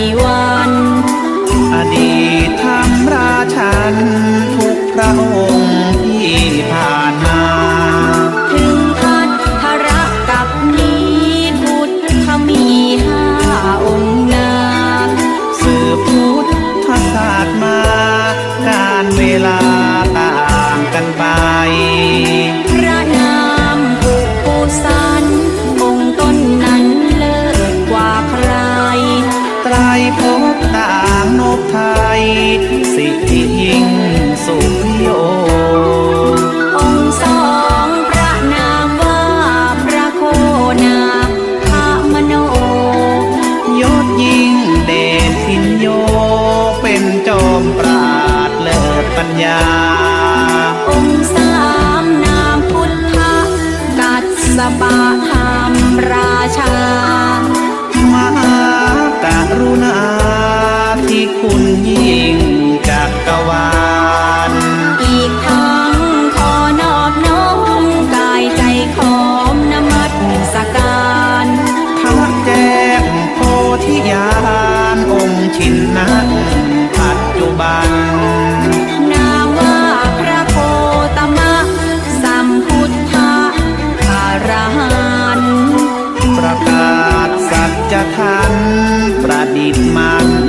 你我。ัญญา องค์สามนามพุทธกัสสปะ ดีนมาก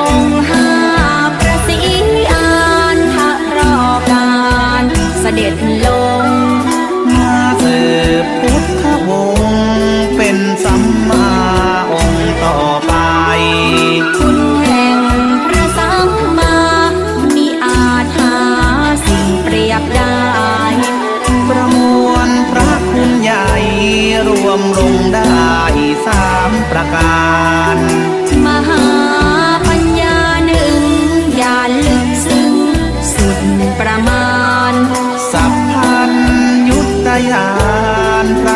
องค์าประสีอานพรการเสด็จลง มาสืบพุทธวงศ์เป็นสัมมาองต่อไป คุณแห่งพระสัมมามีอาจหาสิเปรียบได้ ประมวลพระคุณใหญ่รวมลงได้สามประการ อ่านพระ